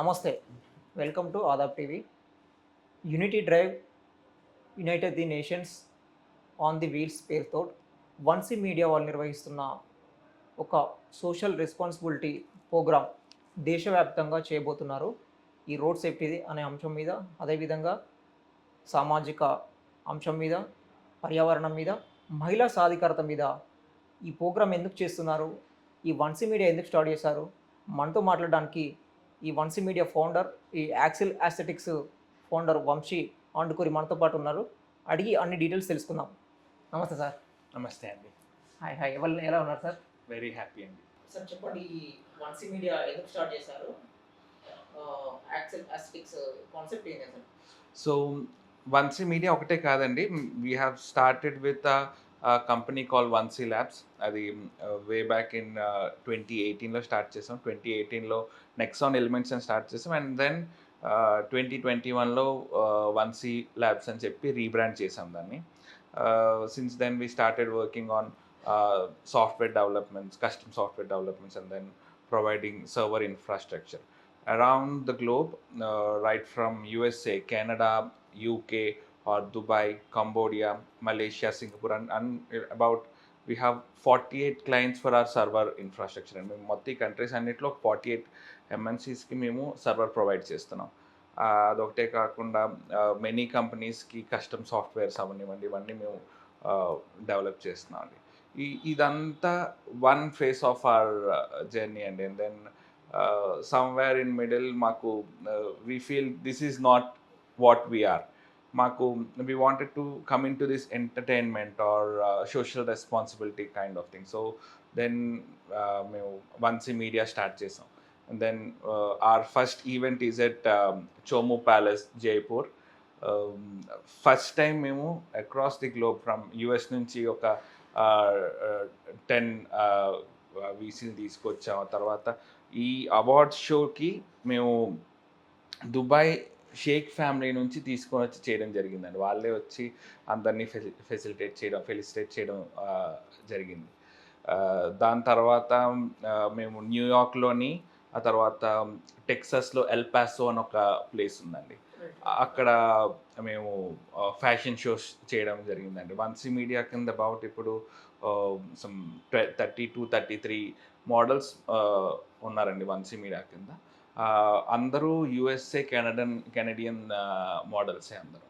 నమస్తే. Welcome to Aadab TV. Unity drive united the nations on the wheels పేరుతో one C media వాళ్ళు నిర్వహిస్తున్న ఒక సోషల్ రెస్పాన్సిబిలిటీ ప్రోగ్రాం దేశవ్యాప్తంగా చేయబోతున్నారు. ఈ రోడ్ సేఫ్టీ అనే అంశం మీద అదేవిధంగా సామాజిక అంశం మీద పర్యావరణం మీద మహిళా సాధికారత మీద ఈ ప్రోగ్రాం ఎందుకు చేస్తున్నారు? ఈ వన్సీ మీడియా ఎందుకు స్టార్ట్ చేశారు? మనతో మాట్లాడడానికి ఈ వన్సీ మీడియా ఫౌండర్ ఈ axle aesthetics founder Vamsi Andukuri మనతో పాటు ఉన్నారు. అడిగి అన్ని డీటెయిల్స్ తెలుసుకుందాం. నమస్తే సార్. నమస్తే అండి. Hi hi. ఎవరు ఎలా ఉన్నారు సార్? వెరీ హ్యాపీ అండి. సార్ చెప్పండి ఈ వన్సీ మీడియా ఎందుకు స్టార్ట్ చేశారు? యాక్సిల్ ఆస్థెటిక్స్ కాన్సెప్ట్ ఏంటి సార్ సో వన్సీ మీడియా ఒకటే కాదండి. We have started with company call Vansi labs. అది వే బ్యాక్ ఇన్ ట్వంటీ ఎయిటీన్లో స్టార్ట్ చేసాం. ట్వంటీ ఎయిటీన్లో నెక్సాన్ ఎలిమెంట్స్ అని స్టార్ట్ చేసాం. అండ్ దెన్ ట్వంటీ ట్వంటీ వన్లో వన్సీ ల్యాబ్స్ అని చెప్పి రీబ్రాండ్ చేసాం దాన్ని. Since then we started working on software developments custom software developments and then providing server infrastructure around the globe, uh, right from USA, Canada, UK, or Dubai, Cambodia, Malaysia, Singapore, and, and about we have 48 clients for our server infrastructure. And మేము మొత్తం countries అన్నిట్లో forty eight ఎంఎన్సీస్కి మేము server provide చేస్తున్నాం. ఆ, అదొకటే కాకుండా many కంపెనీస్కి custom softwares అవనివ్వండి ఇవన్నీ మేము డెవలప్ చేస్తున్నాం అండి. ఈ ఇదంతా one phase of our journey అండి. And then somewhere in middle మాకు we feel this is not what we're మాకు we wanted to come in to this entertainment or social responsibility kind of thing so then మేము one C media start చేసాం. And then our first event is at Chomu palace Jaipur first time మేము across the globe from US నుంచి ఒక ten వీసీని తీసుకొచ్చాము తర్వాత ఈ awards షోకి మేము దుబాయ్ షేక్ ఫ్యామిలీ నుంచి తీసుకొని వచ్చి చేయడం జరిగిందండి. వాళ్ళే వచ్చి అందరినీ ఫెసి ఫెసిలిటేట్ చేయడం ఫెలిసిటేట్ చేయడం జరిగింది. దాని తర్వాత మేము న్యూయార్క్లోని ఆ తర్వాత టెక్సస్లో ఎల్పాసో అని ఒక ప్లేస్ ఉందండి. అక్కడ మేము ఫ్యాషన్ షోస్ చేయడం జరిగిందండి. వన్సీ మీడియా కింద అబౌట్ ఇప్పుడు some thirty two thirty three models ఉన్నారండి వన్సీ మీడియా కింద. అందరూ యుఎస్ఏ కెనడన్ కెనడియన్ మోడల్సే అందరూ.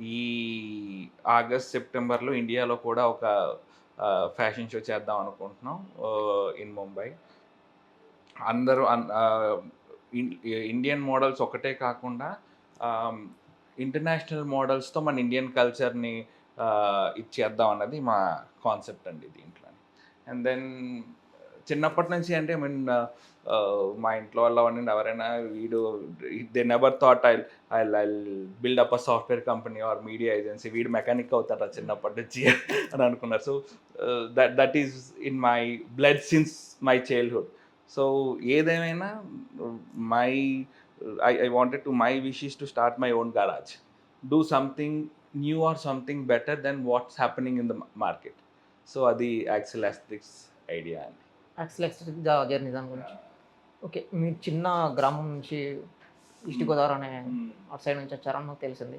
ఈ ఆగస్ట్ సెప్టెంబర్లో ఇండియాలో కూడా ఒక ఫ్యాషన్ షో చేద్దాం అనుకుంటున్నాం ఇన్ ముంబై. అందరూ అన్- ఇండియన్ మోడల్స్ ఒకటే కాకుండా ఇంటర్నేషనల్ మోడల్స్తో మన ఇండియన్ కల్చర్ని ఇచ్చేద్దాం అన్నది మా కాన్సెప్ట్ అండి దీంట్లో అండ్ దెన్ చిన్నప్పటి నుంచి అంటే ఐ మీన్ మా ఇంట్లో వాళ్ళు ఉండండి ఎవరైనా వీడు they never thought I I I build up a software company or media agency వీడు మెకానిక్ అవుతారా చిన్నప్పటి నుంచి అని అనుకున్నారు. So that that is in my blood since my childhood so ఏదేమైనా my I I wanted to my wish is to start my own garage do something new or something better than what's happening in the market so అది axle idea అండి. Axle aesthetic journey దాని గురించి. Okay మీరు చిన్న గ్రామం నుంచి east Godavari అనే అటు సైడ్ నుంచి వచ్చారని నాకు తెలిసింది.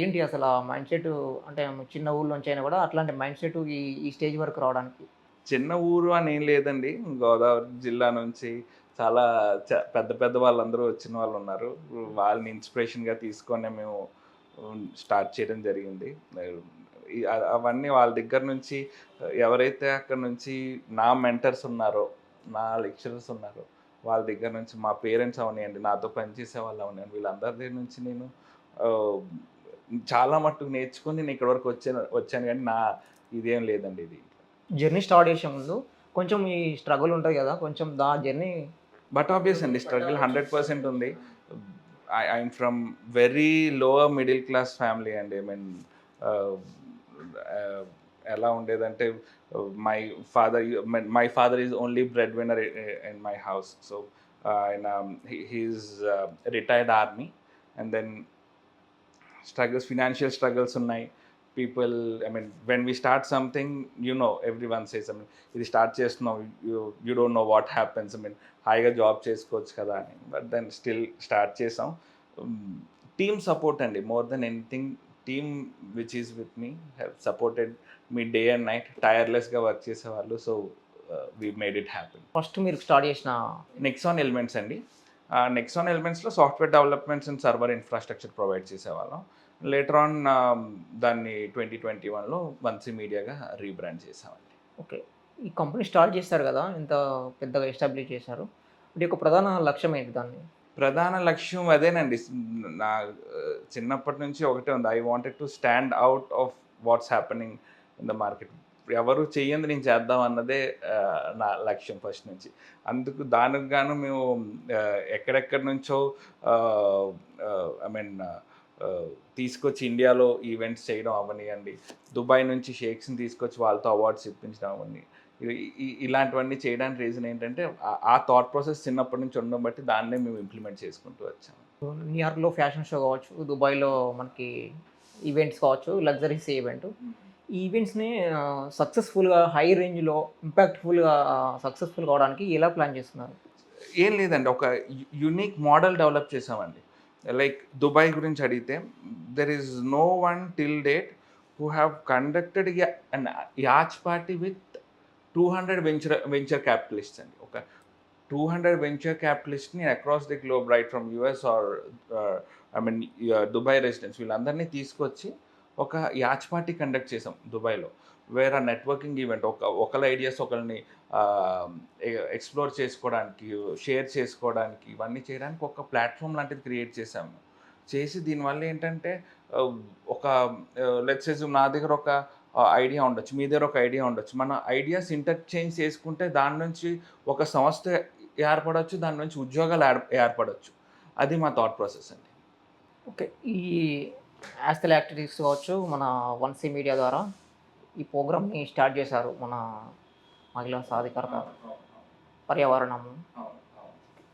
ఏంటి అసలు ఆ మైండ్ సెట్ అంటే చిన్న ఊళ్ళోంచి అయినా కూడా అట్లాంటి మైండ్ సెట్ ఈ ఈ స్టేజ్ వరకు రావడానికి? చిన్న ఊరు అని ఏం లేదండి. గోదావరి జిల్లా నుంచి చాలా పెద్ద పెద్ద వాళ్ళందరూ వచ్చిన వాళ్ళు ఉన్నారు. వాళ్ళని ఇన్స్పిరేషన్గా తీసుకొని మేము స్టార్ట్ చేయడం జరిగింది. అవన్నీ వాళ్ళ దగ్గర నుంచి ఎవరైతే అక్కడ నుంచి నా మెంటర్స్ ఉన్నారో నా లెక్చరర్స్ ఉన్నారో వాళ్ళ దగ్గర నుంచి మా పేరెంట్స్ అవనివ్వండి నాతో పనిచేసే వాళ్ళు అవనివ్వండి వీళ్ళందరి దగ్గర నుంచి నేను చాలా మట్టుకు నేర్చుకుని నేను ఇక్కడ వరకు వచ్చాను వచ్చాను కానీ నా ఇదేం లేదండి ఇది జర్నీ స్టార్ట్ చేసే ముందు కొంచెం ఈ స్ట్రగుల్ ఉంటుంది కదా కొంచెం దా జర్నీ బట్ ఆబ్వియస్ అండి స్ట్రగుల్ హండ్రెడ్ పర్సెంట్ ఉంది. I I'm from very lower middle class family అండి. ఐ మీన్ ఎలా ఉండేదంటే my father my father is only breadwinner in my house so ఆయన he's retired army and then struggles financial struggles ఉన్నాయి. People I mean when we start something you know everyone says I mean ఇది start చేస్తున్నావు you you don't know what happens I mean హాయిగా job చేసుకోవచ్చు కదా అని. But then still start చేసాం. Team support అండి more than anything team which is with me have supported me day and night టైర్లెస్గా work చేసేవాళ్ళు. So we made it happy first మీరు start చేసిన Nexon elements అండి. Nexon ఎలిమెంట్స్లో software developments and server infrastructure provide చేసేవాళ్ళం. Later on దాన్ని twenty twenty వన్లో one C మీడియాగా rebrand చేసామండి. Okay ఈ కంపెనీ స్టార్ట్ చేస్తారు కదా ఇంత పెద్దగా ఎస్టాబ్లిష్ చేశారు. వీటి యొక్క ప్రధాన లక్ష్యం ఏంటి దాన్ని? ప్రధాన లక్ష్యం అదేనండి. నా చిన్నప్పటి నుంచి ఒకటే ఉంది. I wanted to stand out of what's happening in the market ఎవరు చెయ్యంది నేను చేద్దాం అన్నదే నా లక్ష్యం ఫస్ట్ నుంచి. అందుకు దానికి గాను మేము ఎక్కడెక్కడి నుంచో ఐ మీన్ తీసుకొచ్చి ఇండియాలో ఈవెంట్స్ చేయడం అవనివ్వండి దుబాయ్ నుంచి షేక్స్ని తీసుకొచ్చి వాళ్ళతో అవార్డ్స్ ఇప్పించడం అవన్నీ ఇలాంటివన్నీ చేయడానికి రీజన్ ఏంటంటే ఆ- థాట్ ప్రాసెస్ చిన్నప్పటి నుంచి ఉండడం బట్టి దాన్నే మేము ఇంప్లిమెంట్ చేసుకుంటూ వచ్చాము. న్యూయార్క్లో ఫ్యాషన్ షో కావచ్చు దుబాయ్లో మనకి ఈవెంట్స్ కావచ్చు లగ్జరీస్ ఈవెంట్ ఈ ఈవెంట్స్ని సక్సెస్ఫుల్గా హై రేంజ్లో ఇంపాక్ట్ఫుల్గా సక్సెస్ఫుల్ కావడానికి ఎలా ప్లాన్ చేస్తున్నారు? ఏం లేదండి ఒక యునిక్ మోడల్ డెవలప్ చేసామండి లైక్ దుబాయ్ గురించి అడిగితే there is no one till date who have conducted an yacht party with two hundred venture venture capitalist అండి. ఒక two hundred venture క్యాపిటలిస్ట్ని across the globe right from US or I mean Dubai residents వీళ్ళందరినీ తీసుకొచ్చి ఒక yacht party conduct చేసాం దుబాయ్లో వేరే networking event ఒక ఒకళ్ళ ఐడియాస్ ఒకరిని ఎక్స్ప్లోర్ చేసుకోవడానికి షేర్ చేసుకోవడానికి ఇవన్నీ చేయడానికి ఒక ప్లాట్ఫామ్ లాంటిది క్రియేట్ చేసాము చేసి దీనివల్ల ఏంటంటే uh, ఒక uh, ఒక లెట్సెస్ నా దగ్గర ఒక ఐడియా ఉండొచ్చు. మీ దగ్గర ఒక ఐడియా ఉండొచ్చు. మన ఐడియాస్ ఇంటర్చేంజ్ చేసుకుంటే దాని నుంచి ఒక సంస్థ ఏర్పడవచ్చు దాని నుంచి ఉద్యోగాలు ఏర్ ఏర్పడవచ్చు అది మా థాట్ ప్రాసెస్ అండి. ఓకే. ఈ యాస్తల్ యాక్టివిటీస్ కావచ్చు మన వన్ సి మీడియా ద్వారా ఈ ప్రోగ్రామ్ని స్టార్ట్ చేశారు మన మహిళా సాధికారత పర్యావరణం.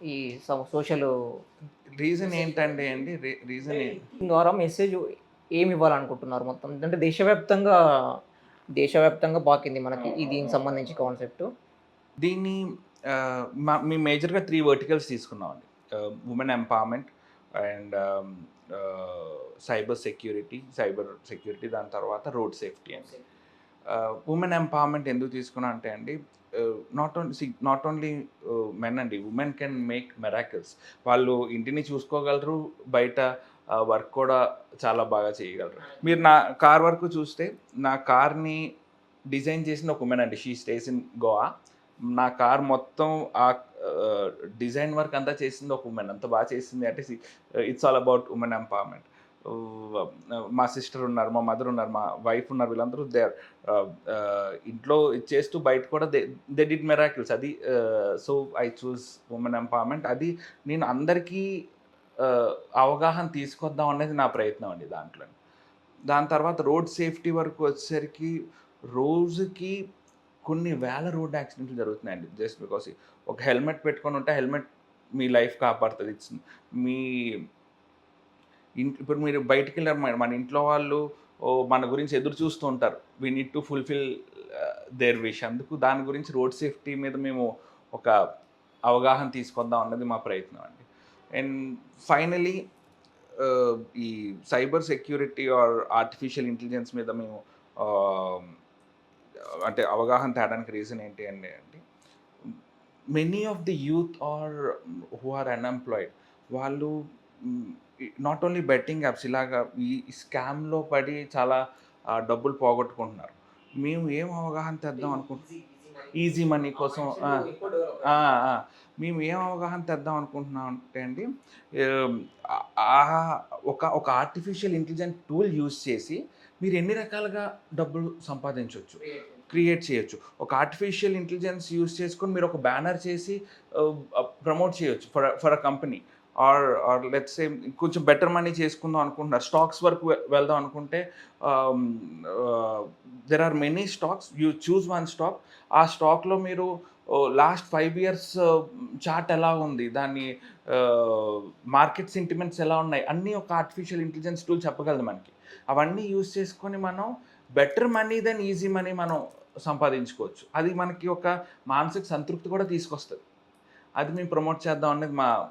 ఈ సోషల్ రీజన్ ఏంటంటే అండి? రీజన్ ద్వారా మెసేజ్ ఏమి ఇవ్వాలనుకుంటున్నారు మొత్తం? అంటే దేశవ్యాప్తంగా దేశవ్యాప్తంగా పాకింది మనకి ఈ దీనికి సంబంధించి కాన్సెప్ట్ దీన్ని మా మేము మేజర్గా త్రీ వర్టికల్స్ తీసుకున్నామండి. Women empowerment and cyber security cyber security దాని తర్వాత రోడ్ సేఫ్టీ అండి. ఉమెన్ ఎంపవర్మెంట్ ఎందుకు తీసుకున్నా అంటే అండి not only not only men అండి ఉమెన్ కెన్ మేక్ మెరాకిల్స్ వాళ్ళు ఇంటిని చూసుకోగలరు బయట వర్క్ కూడా చాలా బాగా చేయగలరు. మీరు నా కార్ వరకు చూస్తే నా కార్ని డిజైన్ చేసిన ఒక ఉమెన్ అండి. షీ స్టేస్ ఇన్ గోవా నా కార్ మొత్తం ఆ డిజైన్ వర్క్ అంతా చేసింది ఒక ఉమెన్ అంత బాగా చేసింది అంటే it's all about women empowerment మా సిస్టర్ ఉన్నారు మా మదర్ ఉన్నారు మా వైఫ్ ఉన్నారు వీళ్ళందరూ దే ఇంట్లో చేస్తూ బయట కూడా దే దే డిడ్ మెరాకిల్స్ అది so I choose women empowerment అది నేను అందరికీ అవగాహన తీసుకొద్దాం అనేది నా ప్రయత్నం అండి దాంట్లో. దాని తర్వాత రోడ్ సేఫ్టీ వరకు వచ్చేసరికి రోజుకి కొన్ని వేల రోడ్ యాక్సిడెంట్లు జరుగుతున్నాయండి. జస్ట్ బికాస్ ఒక హెల్మెట్ పెట్టుకొని ఉంటే హెల్మెట్ మీ లైఫ్ కాపాడుతుంది. ఇట్స్ మీ ఇంట్ ఇప్పుడు మీరు బయటికి వెళ్ళారు మన- ఇంట్లో వాళ్ళు మన గురించి ఎదురు చూస్తూ ఉంటారు. We need to fulfil their wish అందుకు దాని గురించి రోడ్ సేఫ్టీ మీద మేము ఒక అవగాహన తీసుకొద్దాం అన్నది మా ప్రయత్నం అండి. అండ్ ఫైనలీ ఈ cyber security or artificial intelligence మీద మేము uh, అంటే అవగాహన తేడానికి రీజన్ ఏంటి అంటే అండి many of the youth are who are unemployed వాళ్ళు నాట్ ఓన్లీ బెట్టింగ్ యాప్స్ ఇలాగా ఈ స్కామ్లో పడి చాలా డబ్బులు పోగొట్టుకుంటున్నారు. మేము ఏం అవగాహన తెద్దాం అనుకుంటున్నాం? ఈజీ మనీ కోసం. మేము ఏం అవగాహన తెద్దాం అనుకుంటున్నాం అంటే అండి ఒక ఒక ఆర్టిఫిషియల్ ఇంటెలిజెంట్ టూల్ యూజ్ చేసి మీరు ఎన్ని రకాలుగా డబ్బులు సంపాదించవచ్చు క్రియేట్ చేయొచ్చు. ఒక ఆర్టిఫిషియల్ ఇంటెలిజెన్స్ యూస్ చేసుకొని మీరు ఒక బ్యానర్ చేసి ప్రమోట్ చేయొచ్చు. For for a company or or let's same కొంచెం బెటర్ మనీ చేసుకుందాం అనుకుంటున్నారు. స్టాక్స్ వరకు వెళ్దాం అనుకుంటే there are many stocks you choose one stock ఆ స్టాక్లో మీరు లాస్ట్ ఫైవ్ ఇయర్స్ చార్ట్ ఎలా ఉంది? దాన్ని మార్కెట్ సెంటిమెంట్స్ ఎలా ఉన్నాయి? అన్నీ ఒక ఆర్టిఫిషియల్ ఇంటెలిజెన్స్ టూల్ చెప్పగలదు మనకి. అవన్నీ యూజ్ చేసుకొని మనం better money then easy money మనం సంపాదించుకోవచ్చు. అది మనకి ఒక మానసిక సంతృప్తి కూడా తీసుకొస్తుంది. అది మేము ప్రమోట్ చేద్దాం అనేది మా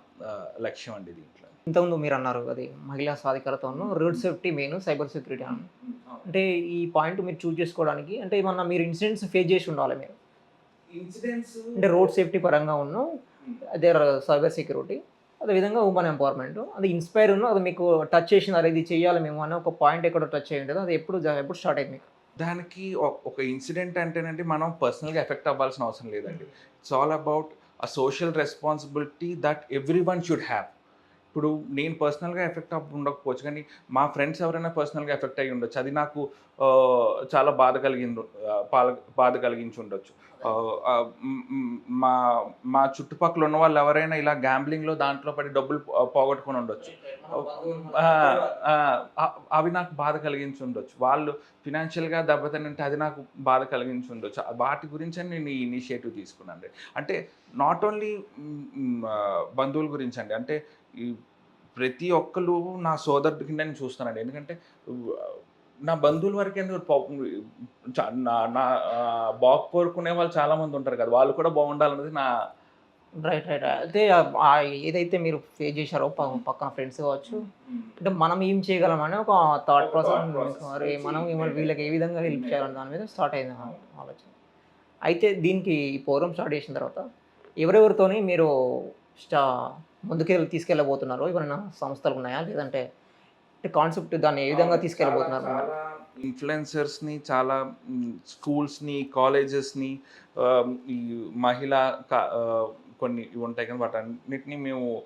లక్ష్యం అండి దీంట్లో. ఇంతకుముందు మీరు అన్నారు అది మహిళా సాధికారతను road safety main cyber security అని. అంటే ఈ పాయింట్ మీరు చూస్ చేసుకోవడానికి అంటే ఏమన్నా మీరు ఇన్సిడెంట్స్ ఫేస్ చేసి ఉండాలి మీరు? ఇన్సిడెంట్స్ అంటే రోడ్ సేఫ్టీ పరంగా ఉన్న అదే సైబర్ సెక్యూరిటీ అదేవిధంగా ఉమెన్ ఎంపవర్మెంట్ అది ఇన్స్పైర్ ఉన్న అది మీకు టచ్ చేసింది అరే ఇది చేయాలి మేము అని ఒక పాయింట్ ఎక్కడ టచ్ అయ్యి ఉంటుంది అది ఎప్పుడు ఎప్పుడు స్టార్ట్ అయింది మీకు? దానికి ఒక- ఒక ఇన్సిడెంట్ అంటేనండి మనం పర్సనల్గా ఎఫెక్ట్ అవ్వాల్సిన అవసరం లేదండి. It's all about a social responsibility that every one should have ఇప్పుడు నేను పర్సనల్గా ఎఫెక్ట్ అవ్వ ఉండకపోవచ్చు కానీ మా ఫ్రెండ్స్ ఎవరైనా పర్సనల్గా ఎఫెక్ట్ అయ్యి ఉండొచ్చు. అది నాకు చాలా బాధ కలిగింది బాధ కలిగించి ఉండొచ్చు. మా మా చుట్టుపక్కల ఉన్న వాళ్ళు ఎవరైనా ఇలా గ్యాంబ్లింగ్లో దాంట్లో పడి డబ్బులు పోగొట్టుకొని ఉండొచ్చు. అవి నాకు బాధ కలిగించి ఉండొచ్చు. వాళ్ళు ఫినాన్షియల్గా దెబ్బతినంటే అది నాకు బాధ కలిగించి ఉండొచ్చు. వాటి గురించి నేను ఈ ఇనిషియేటివ్ తీసుకున్నాను అంటే నాట్ ఓన్లీ బంధువుల గురించి అండి. అంటే ఈ ప్రతి ఒక్కరు నా సోదరుడి కింద నేను చూస్తానండి. ఎందుకంటే నా బంధువుల వరకు నా నా బాగు కోరుకునే వాళ్ళు చాలామంది ఉంటారు కదా. వాళ్ళు కూడా బాగుండాలన్నది నా రైట్ రైట్ అయితే ఏదైతే మీరు ఫేస్ చేశారో పక్కన ఫ్రెండ్స్ కావచ్చు. అంటే మనం ఏం చేయగలమని ఒక థాట్ ఒక ప్రాసెస్ మనం వీళ్ళకి ఏ విధంగా హెల్ప్ చేయాలని దాని మీద స్టార్ట్ అయింది ఆలోచన. అయితే దీనికి ఈ ప్రోగ్రామ్ స్టార్ట్ చేసిన తర్వాత ఎవరెవరితోని మీరు స్టా ముందుకెళ్ళి తీసుకెళ్ళబోతున్నారు ఏమైనా సంస్థలు ఉన్నాయా? లేదంటే కాన్సెప్ట్ దాన్ని ఏ విధంగా తీసుకెళ్ళబోతున్నారు? ఇన్ఫ్లుయెన్సర్స్ని చాలా స్కూల్స్ని కాలేజెస్ని ఈ మహిళా కొన్ని ఇవి ఉంటాయి కానీ వాటన్నిటిని మేము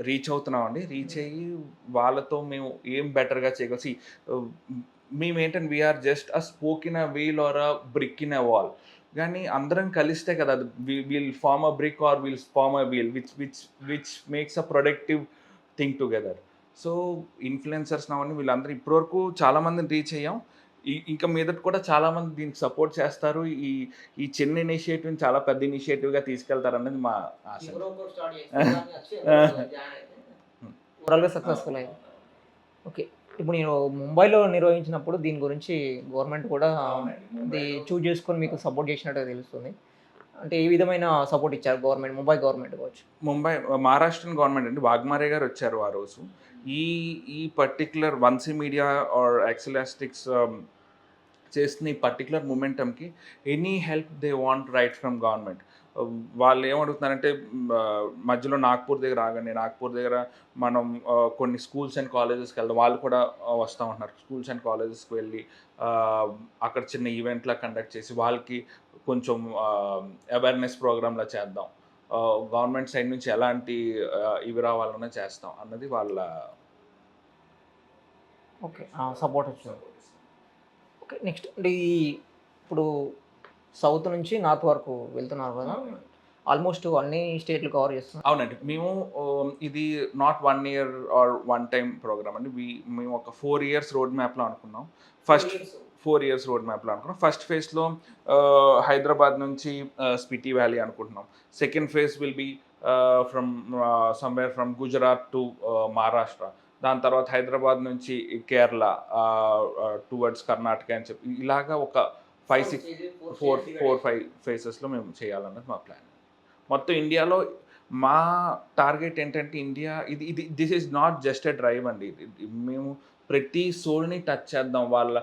రీచ్ అవుతున్నామండి. రీచ్ అయ్యి వాళ్ళతో మేము ఏం బెటర్గా చేయగలం? See, uh, మేము ఏంటంటే we're just a spoke in a wheel or a brick in a wall కానీ అందరం కలిస్తే కదా will form a brick or will form a wheel which which which makes a productive thing together so influencers అవన్నీ వీళ్ళందరూ ఇప్పటివరకు చాలా మందిని reach అయ్యాం. ఇంకా మీదట కూడా చాలా మంది దీనికి సపోర్ట్ చేస్తారు. ఈ ఈ చిన్న ఇనిషియేటివ్ చాలా పెద్ద ఇనిషియేటివ్గా తీసుకెళ్తారు అన్నది మా ఆశ. ఓవరాల్గా సక్సెస్ఫుల్ అయింది ఓకే ఇప్పుడు నేను ముంబైలో నిర్వహించినప్పుడు దీని గురించి గవర్నమెంట్ కూడా ఇది చూజ్ చేసుకొని మీకు సపోర్ట్ చేసినట్టుగా తెలుస్తుంది. అంటే ఏ విధమైన సపోర్ట్ ఇచ్చారు గవర్నమెంట్ ముంబై గవర్నమెంట్ కావచ్చు? ముంబై మహారాష్ట్రన్ గవర్నమెంట్ అండి. వాగ్మారే గారు వచ్చారు ఆ రోజు. ఈ ఈ పర్టిక్యులర్ వన్సీ మీడియా ఆర్ ఎక్సలాస్టిక్స్ చేసిన ఈ particular మూమెంటంకి any help they want right from government వాళ్ళు ఏమడుగుతున్నారంటే మధ్యలో నాగ్పూర్ దగ్గర ఆగండి నాగ్పూర్ దగ్గర మనం కొన్ని స్కూల్స్ అండ్ కాలేజెస్కి వెళ్దాం. వాళ్ళు కూడా వస్తూ ఉంటున్నారు. స్కూల్స్ అండ్ కాలేజెస్కి వెళ్ళి అక్కడ చిన్న ఈవెంట్లా కండక్ట్ చేసి వాళ్ళకి కొంచెం అవేర్నెస్ ప్రోగ్రామ్లా చేద్దాం. గవర్నమెంట్ సైడ్ నుంచి ఎలాంటి ఇవి రావాలన్నా చేస్తాం అన్నది వాళ్ళ ఓకే. సపోర్ట్ వచ్చింది. Okay next. అంటే ఈ ఇప్పుడు సౌత్ నుంచి నార్త్ వరకు వెళ్తున్నారు కదా. ఆల్మోస్ట్ అన్ని స్టేట్లు కవర్ చేస్తున్నారు. అవునండి. మేము ఇది not one year or one time programme అండి. వి మేము ఒక ఫోర్ ఇయర్స్ రోడ్ మ్యాప్లో అనుకున్నాం. First four years. రోడ్ మ్యాప్లో అనుకున్నాం. ఫస్ట్ ఫేజ్లో హైదరాబాద్ నుంచి స్పిటీ వ్యాలీ అనుకుంటున్నాం. Second phase will be from somewhere from Gujarat to Maharashtra. దాని తర్వాత హైదరాబాద్ నుంచి కేరళ టువర్డ్స్ కర్ణాటక అని చెప్పి ఇలాగా ఒక five six four four five ఫేసెస్లో మేము చేయాలన్నది మా ప్లాన్ మొత్తం ఇండియాలో మా టార్గెట్ ఏంటంటే ఇండియా ఇది ఇది this is not just a drive అండి. మేము ప్రతి సోల్ని టచ్ చేద్దాం. వాళ్ళ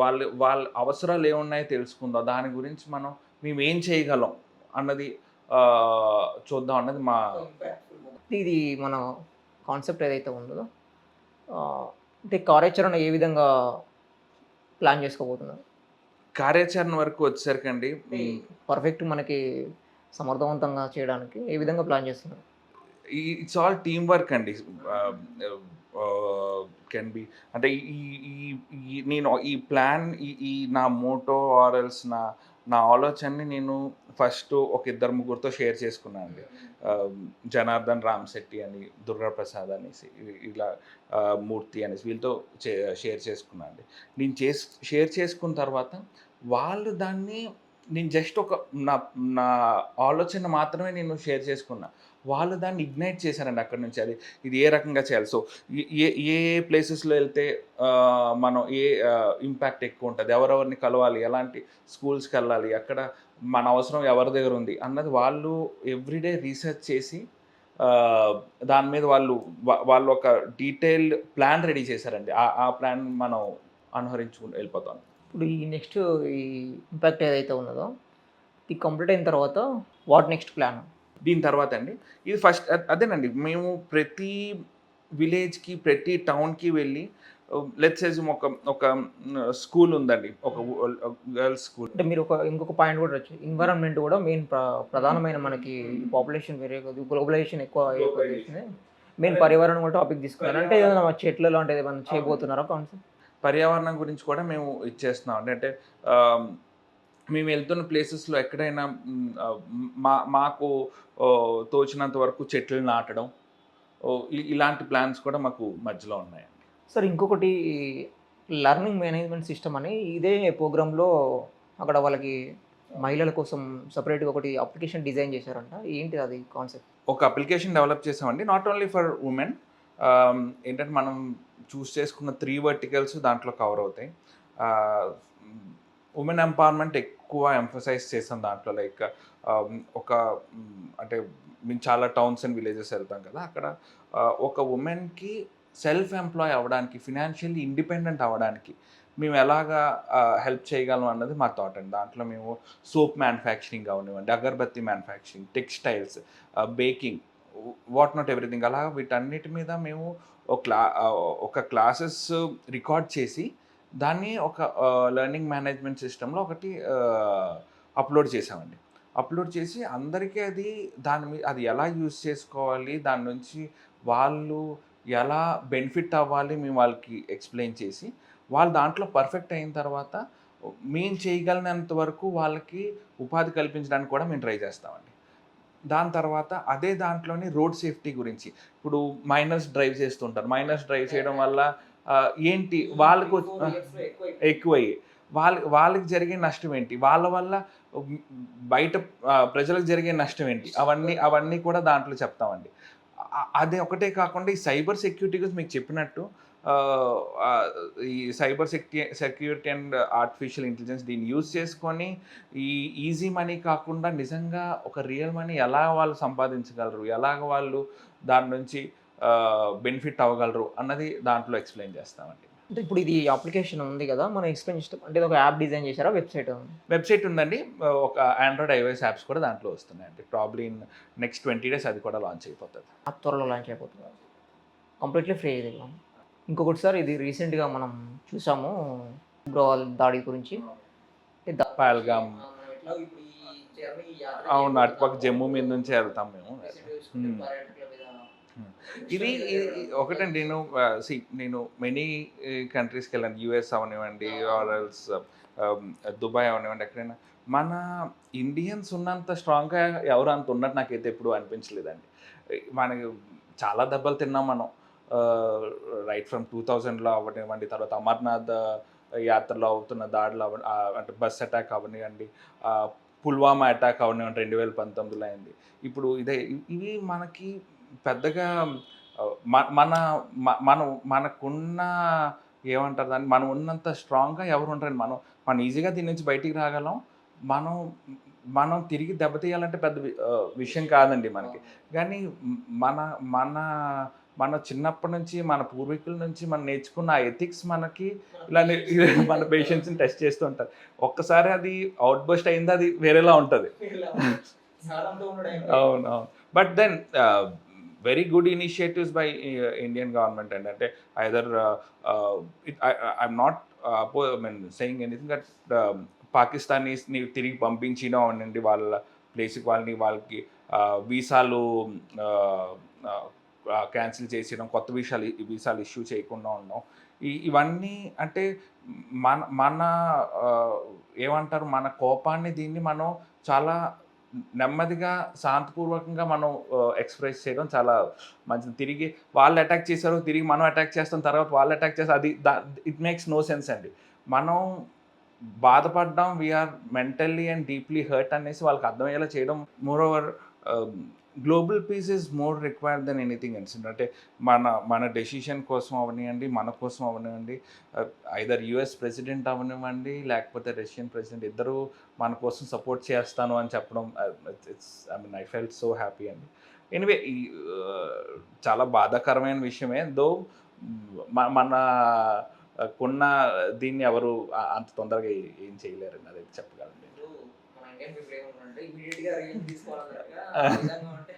వాళ్ళ వాళ్ళ అవసరాలు ఏమున్నాయో తెలుసుకుందాం. దాని గురించి మనం మేము ఏం చేయగలం అన్నది ఆ, చూద్దాం అన్నది మా ఇది మన కాన్సెప్ట్ ఏదైతే ఉందో ఆ, అంటే కార్యాచరణ ఏ విధంగా ప్లాన్ చేసుకోబోతున్నారు? కార్యాచరణ వరకు వచ్చేసరికండి మ్, పర్ఫెక్ట్ మనకి సమర్థవంతంగా చేయడానికి ఏ విధంగా ప్లాన్ చేస్తున్నారు? ఇట్స్ ఆల్ టీమ్ వర్క్ అండి. కెన్ బి అంటే ఈ ఈ- నేను ఈ ప్లాన్ ఈ ఈ నా మోటో ఆర్ఎల్స్ నా నా ఆలోచనని నేను ఫస్ట్ ఒక ఇద్దరు ముగ్గురితో షేర్ చేసుకున్నాను అండి జనార్దన్ రామ్ శెట్టి అని దుర్గాప్రసాద్ అనేసి ఇలా మూర్తి అనేసి వీళ్ళతో షేర్ చేసుకున్నాను అండి నేను చేసి షేర్ చేసుకున్న తర్వాత వాళ్ళు దాన్ని నేను జస్ట్ ఒక నా నా ఆలోచన మాత్రమే నేను షేర్ చేసుకున్నా. వాళ్ళు దాన్ని ఇగ్నైట్ చేశారండి అక్కడ నుంచి. అది ఇది ఏ రకంగా చేయాలి? సో ఏ ఏ ప్లేసెస్లో వెళ్తే మనం ఏ ఇంపాక్ట్ ఎక్కువ ఉంటుంది? ఎవరెవరిని కలవాలి? ఎలాంటి స్కూల్స్కి వెళ్ళాలి? అక్కడ మన అవసరం ఎవరి దగ్గర ఉంది అన్నది వాళ్ళు ఎవ్రీడే రీసెర్చ్ చేసి దాని మీద వాళ్ళు వాళ్ళు ఒక డీటెయిల్ ప్లాన్ రెడీ చేశారండి. ఆ ప్లాన్ మనం అనుసరించుకుంటూ వెళ్ళిపోతాం. ఇప్పుడు ఈ నెక్స్ట్ ఈ ఇంపాక్ట్ ఏదైతే ఉన్నదో ఇది కంప్లీట్ అయిన తర్వాత వాట్ నెక్స్ట్ ప్లాన్ దీని తర్వాత అండి ఇది ఫస్ట్ అదేనండి. మేము ప్రతి విలేజ్కి ప్రతి టౌన్కి వెళ్ళి లెట్స్ సేజ్ ఒక ఒక స్కూల్ ఉందండి. ఒక గర్ల్స్ స్కూల్ అంటే మీరు ఒక ఇంకొక పాయింట్ కూడా వచ్చి ఎన్విరాన్మెంట్ కూడా మెయిన్ ప్రధానమైన మనకి పాపులేషన్ వేరే గ్లోబలైజేషన్ ఎక్కువ మెయిన్ పర్యావరణం కూడా టాపిక్ తీసుకున్నారు అంటే ఏదైనా చెట్లు లాంటిది ఏమైనా చేయబోతున్నారా కాన్సెప్ట్ పర్యావరణం గురించి కూడా మేము ఇచ్చేస్తున్నాం. అండి అంటే ఆ, మేము వెళ్తున్న ప్లేసెస్లో ఎక్కడైనా మ్, మాకు తోచినంత వరకు చెట్లు నాటడం ఇలాంటి ప్లాన్స్ కూడా మాకు మధ్యలో ఉన్నాయండి. సార్ ఇంకొకటి లర్నింగ్ మేనేజ్మెంట్ సిస్టమ్ అని ఇదే ప్రోగ్రాంలో అక్కడ వాళ్ళకి మహిళల కోసం సపరేట్గా ఒకటి అప్లికేషన్ డిజైన్ చేశారంట. ఏంటి అది కాన్సెప్ట్? ఒక అప్లికేషన్ డెవలప్ చేసామండి నాట్ ఓన్లీ ఫర్ ఉమెన్ ఏంటంటే మనం చూస్ చేసుకున్న త్రీ వర్టికల్స్ దాంట్లో కవర్ అవుతాయి. ఉమెన్ ఎంపవర్మెంట్ ఎక్కువ ఎంఫసైజ్ చేసాం దాంట్లో. లైక్ um, ఒక అంటే మేము చాలా టౌన్స్ అండ్ విలేజెస్ వెళ్తాం కదా అక్కడ ఒక ఉమెన్కి సెల్ఫ్ ఎంప్లాయ్ అవ్వడానికి ఫినాన్షియల్లీ ఇండిపెండెంట్ అవ్వడానికి మేము ఎలాగా హెల్ప్ చేయగలం అన్నది మా థాట్ అండి. దాంట్లో మేము సోప్ మ్యానుఫ్యాక్చరింగ్ అవనివ్వండి అగరబత్తి manufacturing textiles baking what not everything అలా వీటన్నిటి మీద మేము ఒక క్లా ఒక క్లాసెస్ రికార్డ్ చేసి దాన్ని ఒక లెర్నింగ్ మేనేజ్మెంట్ సిస్టంలో ఒకటి అప్లోడ్ చేసామండి అప్లోడ్ చేసి అందరికీ అది దాని మీద అది ఎలా యూజ్ చేసుకోవాలి దాని నుంచి వాళ్ళు ఎలా బెనిఫిట్ అవ్వాలి మేము వాళ్ళకి ఎక్స్ప్లెయిన్ చేసి వాళ్ళు దాంట్లో పర్ఫెక్ట్ అయిన తర్వాత మేము చేయగలిగినంత వరకు వాళ్ళకి ఉపాధి కల్పించడానికి కూడా మేము ట్రై చేస్తామండి. దాని తర్వాత అదే దాంట్లోని రోడ్ సేఫ్టీ గురించి. ఇప్పుడు మైనర్స్ డ్రైవ్ చేస్తుంటారు. మైనర్స్ డ్రైవ్ చేయడం వల్ల ఏంటి? వాళ్ళకు ఎక్కువయ్యి. వాళ్ళ వాళ్ళకి జరిగే నష్టం ఏంటి? వాళ్ళ వల్ల బయట ప్రజలకు జరిగే నష్టం ఏంటి? అవన్నీ అవన్నీ కూడా దాంట్లో చెప్తామండి. అదే ఒకటే కాకుండా ఈ సైబర్ సెక్యూరిటీ గురించి మీకు చెప్పినట్టు ఈ cyber security security and artificial intelligence దీన్ని యూజ్ చేసుకొని ఈ ఈజీ మనీ కాకుండా నిజంగా ఒక రియల్ మనీ ఎలా వాళ్ళు సంపాదించగలరు ఎలాగ వాళ్ళు దాని నుంచి బెనిఫిట్ అవ్వగలరు అన్నది దాంట్లో ఎక్స్ప్లెయిన్ చేస్తామండి. అంటే ఇప్పుడు ఇది అప్లికేషన్ ఉంది కదా మనం ఎక్స్ప్లెయిన్ చేస్తాం అంటే ఇది ఒక యాప్ డిజైన్ చేశారా వెబ్సైట్ వెబ్సైట్ ఉందండి. ఒక ఆండ్రాయిడ్ ఐఓఎస్ యాప్స్ కూడా దాంట్లో వస్తున్నాయండి. Probably in next twenty days అది కూడా లాంచ్ అయిపోతుంది. ఆ త్వరలో లాంచ్ అయిపోతుంది. కంప్లీట్లీ ఫ్రీ ఇది. ఇంకొకటి సార్ ఇది రీసెంట్గా మనం చూసాము ఉగ్రవాద దాడి గురించి. యాత్ర అవును. అటుపక్క జమ్మూ మీద నుంచి వెళ్తాం మేము. ఇది ఇది ఒకటండి నేను సి నేను మెనీ కంట్రీస్కి వెళ్ళాను. యూఎస్ అవనివ్వండి ఆర్ఎల్స్ దుబాయ్ అవనివ్వండి ఎక్కడైనా. మన ఇండియన్స్ ఉన్నంత స్ట్రాంగ్గా ఎవరు అంత ఉన్నట్టు నాకైతే ఎప్పుడు అనిపించలేదండి. మనకి చాలా దెబ్బలు తిన్నాం మనం. రైట్ ఫ్రమ్ టూ థౌజండ్లో అవనివ్వండి తర్వాత అమర్నాథ్ యాత్రలో అవుతున్న దాడిలో అవ అంటే బస్ అటాక్ అవనివ్వండి పుల్వామా అటాక్ అవనివ్వండి రెండు వేల పంతొమ్మిదిలో అయింది. ఇప్పుడు ఇదే ఇవి మనకి పెద్దగా మన మనం మనకున్న ఏమంటారు దాన్ని మనం ఉన్నంత స్ట్రాంగ్గా ఎవరు ఉంటారండి మనం మనం ఈజీగా దీని నుంచి బయటికి రాగలం. మనం మనం తిరిగి దెబ్బతీయాలంటే పెద్ద విషయం కాదండి మనకి. కానీ మన మన మన చిన్నప్పటి నుంచి మన పూర్వీకుల నుంచి మనం నేర్చుకున్న ఎథిక్స్ మనకి ఇలా మన పేషెంట్స్ని టెస్ట్ చేస్తూ ఉంటారు. ఒక్కసారి అది అవుట్ బస్ట్ అయింది అది వేరేలా ఉంటుంది. సారంతో ఉండడం అవును అవును but then very good initiatives by Indian government అండి అంటే ఐదర్ ఐఎమ్ నాట్ అపో మీన్ సెయింగ్ ఎనీథింగ్ దట్ పాకిస్తానీస్ని తిరిగి పంపించిన అవనండి వాళ్ళ ప్లేస్కి వాళ్ళని వాళ్ళకి వీసాలు క్యాన్సిల్ చేసినాం కొత్త వీసాలు వీసాలు ఇష్యూ చేయకుండా ఉండడం ఇవన్నీ అంటే మన మన ఏమంటారు మన కోపాన్ని దీన్ని మనం చాలా నెమ్మదిగా శాంతిపూర్వకంగా మనం ఎక్స్ప్రెస్ చేయడం చాలా మంచిది. తిరిగి వాళ్ళు అటాక్ చేశారు తిరిగి మనం అటాక్ చేస్తాం తర్వాత వాళ్ళు అటాక్ చేస్తారు అది ఇట్ మేక్స్ నో సెన్స్ అండి. మనం బాధపడడం we're mentally and deeply hurt అనేసి వాళ్ళకి అర్థమయ్యేలా చేయడం. Moreover global peace is more required than anything else అంటే మన మన డెసిషన్ కోసం అవనివ్వండి మన కోసం అవనివ్వండి. ఐదర్ యుఎస్ ప్రెసిడెంట్ అవనివ్వండి లేకపోతే రష్యన్ ప్రెసిడెంట్ ఇద్దరు మన కోసం సపోర్ట్ చేస్తాను అని చెప్పడం it's I mean I felt so happy అండి. ఎనివే ఈ uh, చాలా బాధాకరమైన విషయమే. దో మన uh, కొన్న దీన్ని ఎవరు అంత తొందరగా ఏం చేయలేరండి అది చెప్పగలండి. మన ఇండియన్ పీపుల్ ఏమంటారంటే ఇమీడియట్గా రియాక్ట్ తీసుకోవాలన్నట్టుగా ఆ. విధంగా ఉంటే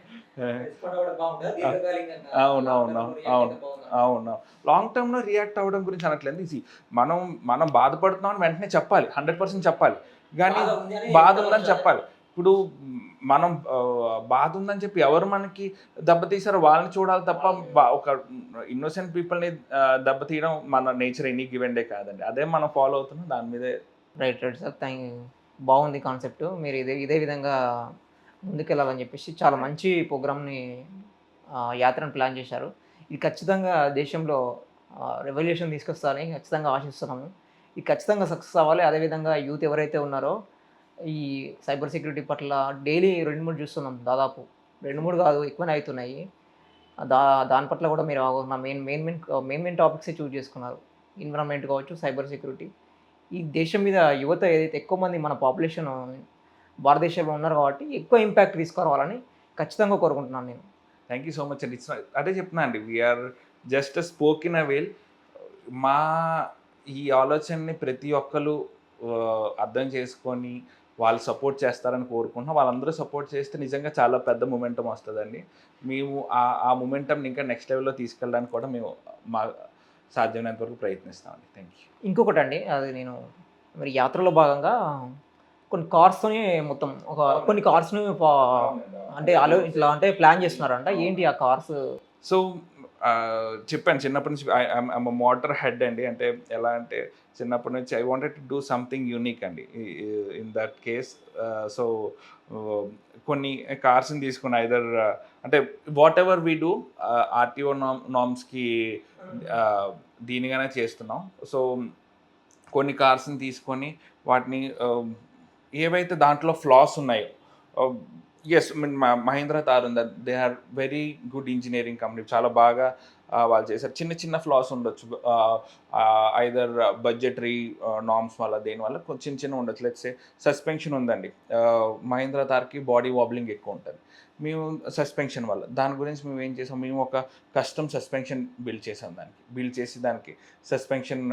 రెస్పాండ్ అవ్వడం బాగుంటుంది? దీర్ఘకాలికంగా? అవును, అవును, long term లో అవును. react బాగుందా? అవును. లాంగ్ టర్మ్లో రియాక్ట్ అవ్వడం గురించి అనట్లేదు. ఇది మనం మనం బాధపడుతున్నాం వెంటనే చెప్పాలి. హండ్రెడ్ పర్సెంట్ చెప్పాలి. కానీ బాధ అని ఉందని. చెప్పాలి. ఇప్పుడు మనం బాధ ఉందని చెప్పి ఎవరు మనకి దెబ్బతీసారో వాళ్ళని చూడాలి తప్ప బా- ఒక ఇన్నోసెంట్ పీపుల్ని దెబ్బతీయడం మన నేచర్ ఎనీ గివెన్ డే కాదండి. అదే మనం ఫాలో అవుతున్నాం దాని మీదే. రైట్ రైట్ సార్ థ్యాంక్ బాగుంది కాన్సెప్ట్ మీరు ఇదే ఇదే విధంగా ముందుకెళ్ళాలని చెప్పేసి చాలా మంచి ప్రోగ్రామ్ని యాత్రను ప్లాన్ చేశారు. ఇది ఖచ్చితంగా దేశంలో రెవల్యూషన్ తీసుకొస్తారని ఖచ్చితంగా ఆశిస్తున్నాము. ఇది ఖచ్చితంగా సక్సెస్ అవ్వాలి. అదేవిధంగా యూత్ ఎవరైతే ఉన్నారో ఈ సైబర్ సెక్యూరిటీ పట్ల డైలీ రెండు మూడు చూస్తున్నాం దాదాపు. రెండు మూడు కాదు ఎక్కువనే అవుతున్నాయి. దా దాని పట్ల కూడా మీరు main main main main main టాపిక్సే choose చేసుకున్నారు. ఎన్విరాన్మెంట్ కావచ్చు సైబర్ సెక్యూరిటీ ఈ దేశం మీద యువత ఏదైతే ఎక్కువ మంది మన పాపులేషన్ భారతదేశంలో ఉన్నారు కాబట్టి ఎక్కువ ఇంపాక్ట్ తీసుకురావాలని ఖచ్చితంగా కోరుకుంటున్నాను నేను. థ్యాంక్ యూ సో మచ్ అండి అదే చెప్తున్నా అండి we're just spoke in a wheel మా ఈ ఆలోచనని ప్రతి ఒక్కరు అర్థం చేసుకొని వాళ్ళు సపోర్ట్ చేస్తారని కోరుకుంటున్నాం. వాళ్ళందరూ సపోర్ట్ చేస్తే నిజంగా చాలా పెద్ద మొమెంటం వస్తుందండి. మేము ఆ ఆ మొమెంటంని ఇంకా నెక్స్ట్ లెవెల్లో తీసుకెళ్ళడానికి కూడా మేము మా సాధ్యమైనంత వరకు ప్రయత్నిస్తామండి థ్యాంక్ యూ ఇంకొకటి అండి అది నేను మరి యాత్రలో భాగంగా కొన్ని కార్స్తోనే మొత్తం ఒక కొన్ని కార్స్ని అంటే అలో ఇట్లా అంటే ప్లాన్ చేస్తున్నారంట. ఏంటి ఆ కార్స్? సో చెప్పాను చిన్నప్పటి నుంచి ఐఎమ్ మోటర్ హెడ్ అండి. అంటే ఎలా అంటే చిన్నప్పటి నుంచి I wanted to do something unique అండి. ఇన్ దట్ కేస్ సో కొన్ని కార్స్ని తీసుకుని ఐదర్ అంటే whatever we do RTO నామ్ నామ్స్కి దీనిగానే చేస్తున్నాం. సో కొన్ని కార్స్ని తీసుకొని వాటిని ఏవైతే దాంట్లో ఫ్లాస్ ఉన్నాయో ఎస్ మీన్ మహేంద్ర తార్ ఉంది they are very good engineering company చాలా బాగా వాళ్ళు చేశారు. చిన్న చిన్న ఫ్లాస్ ఉండొచ్చు. ఐదర్ బడ్జెటరీ నామ్స్ వల్ల దేనివల్ల కొంచెం చిన్న చిన్న ఉండొచ్చు. లెట్సే సస్పెన్షన్ ఉందండి. మహేంద్ర తార్కి బాడీ వాబ్లింగ్ ఎక్కువ ఉంటుంది. మేము సస్పెన్షన్ వల్ల. దాని గురించి మేము ఏం చేసాం? మేము ఒక కస్టమ్ సస్పెన్షన్ బిల్డ్ చేసాం దానికి. బిల్డ్ చేసి దానికి సస్పెన్షన్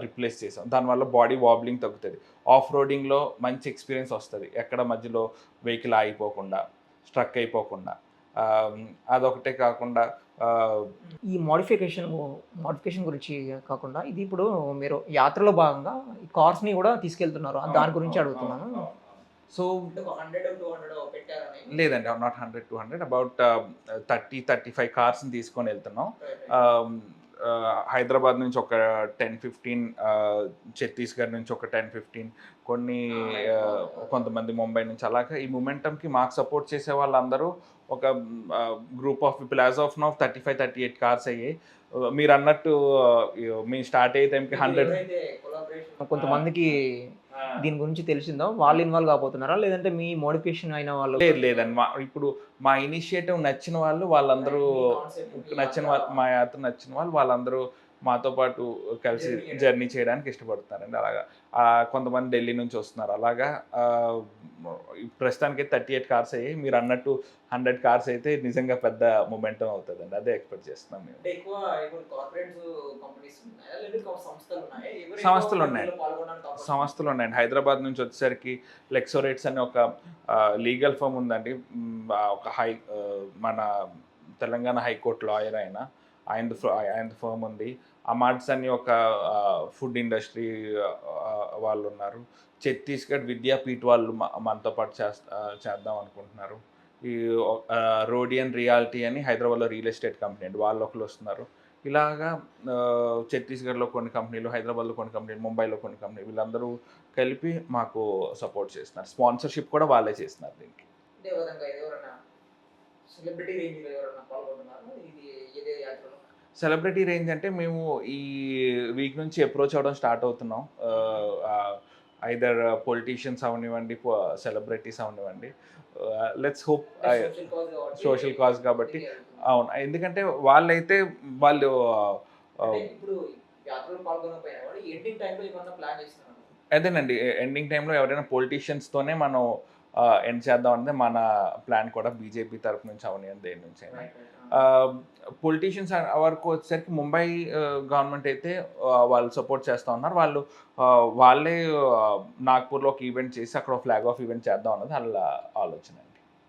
రిప్లేస్ చేసాం. దానివల్ల బాడీ వాబ్లింగ్ తగ్గుతుంది. ఆఫ్ రోడింగ్లో మంచి ఎక్స్పీరియన్స్ వస్తుంది. ఎక్కడ మధ్యలో వెహికల్ ఆగిపోకుండా స్ట్రక్ అయిపోకుండా. అదొకటే కాకుండా ఈ మోడిఫికేషన్ మోడిఫికేషన్ గురించి కాకుండా ఇది ఇప్పుడు మీరు యాత్రలో భాగంగా ఈ కార్స్ని కూడా తీసుకెళ్తున్నారు. దాని గురించి అడుగుతున్నాను. సో లేదండి not hundred two hundred about thirty thirty five కార్స్ని తీసుకొని వెళ్తున్నాం. హైదరాబాద్ నుంచి ఒక టెన్ ఫిఫ్టీన్ ఛత్తీస్గఢ్ నుంచి ఒక టెన్ ఫిఫ్టీన్ కొన్ని కొంతమంది ముంబై నుంచి అలాగా. ఈ మొమెంటంకి మాకు సపోర్ట్ చేసే వాళ్ళందరూ ఒక group of people as of now thirty five thirty eight cars అయ్యాయి మీరు అన్నట్టు మేము స్టార్ట్ అయ్యే టైంకి హండ్రెడ్ కొంతమందికి దీని గురించి తెలిసిందో? వాళ్ళు ఇన్వాల్వ్ కాబోతున్నారా? లేదంటే మీ మోడిఫికేషన్ అయిన వాళ్ళు? లేదు లేదండి. మా ఇప్పుడు మా ఇనిషియేటివ్ నచ్చిన వాళ్ళు వాళ్ళందరూ నచ్చిన వాళ్ళు మా యాత్ర నచ్చిన వాళ్ళు వాళ్ళందరూ మాతో పాటు కలిసి. జర్నీ చేయడానికి ఇష్టపడుతున్నారండి. అలాగా. ఆ, కొంతమంది ఢిల్లీ నుంచి వస్తున్నారు. అలాగా ప్రస్తుతానికి థర్టీ ఎయిట్ కార్స్ అయ్యాయి. మీరు అన్నట్టు హండ్రెడ్ కార్స్ అయితే నిజంగా పెద్ద మొమెంటం అవుతుందండి. అదే ఎక్స్పెక్ట్ చేస్తున్నాం మేము. సంస్థలు ఉన్నాయా? సంస్థలు ఉన్నాయండి హైదరాబాద్ నుంచి వచ్చేసరికి లెక్సోరేట్స్ అనే ఒక లీగల్ ఫర్మ్ ఉందండి. ఒక హై మన తెలంగాణ హైకోర్టు లాయర్ ఆయన ఆయన ఆయన ఫర్మ్ ఉంది. అమార్ట్స్ అని ఒక ఫుడ్ ఇండస్ట్రీ వాళ్ళు ఉన్నారు ఛత్తీస్గఢ్ విద్యాపీఠ్ వాళ్ళు మ- మనతో పాటు చేస్తా చేద్దాం అనుకుంటున్నారు. ఈ రోడియన్ రియాలిటీ అని హైదరాబాద్లో రియల్ ఎస్టేట్ కంపెనీ అండి. వాళ్ళు ఒకరు వస్తున్నారు. ఇలాగా ఛత్తీస్గఢ్లో కొన్ని కంపెనీలు హైదరాబాద్లో కొన్ని కంపెనీలు ముంబైలో కొన్ని కంపెనీలు వీళ్ళందరూ కలిపి మాకు సపోర్ట్ చేస్తున్నారు. స్పాన్సర్షిప్ కూడా వాళ్ళే చేస్తున్నారు దీనికి. సెలబ్రిటీ ఎవరైనా పాల్గొంటున్నారు? ఇది యాత్రలో సెలబ్రిటీ రేంజ్ అంటే మేము ఈ వీక్ నుంచి అప్రోచ్ అవ్వడం స్టార్ట్ అవుతున్నాం. ఐదర్ పొలిటీషియన్స్ అవనివ్వండి సెలబ్రిటీస్ అవనివ్వండి. లెట్స్ హోప్ social cause కాబట్టి అవును. ఎందుకంటే వాళ్ళైతే వాళ్ళు అదేనండి. ఎండింగ్ టైంలో ఎవరైనా పొలిటీషియన్స్తోనే మనం ఎండ్ చేద్దాం అనేది మన ప్లాన్ కూడా. బీజేపీ తరఫు నుంచి అవనివ్వండి దేని నుంచి అయినా పొలిటీషియన్స్ వరకు వచ్చేసరికి ముంబై గవర్నమెంట్ అయితే వాళ్ళు సపోర్ట్ చేస్తూ ఉన్నారు. వాళ్ళు వాళ్ళే నాగ్పూర్లో ఒక ఈవెంట్ చేసి అక్కడ ఫ్లాగ్ ఆఫ్ ఈవెంట్ చేద్దాం అన్నది వాళ్ళ ఆలోచన.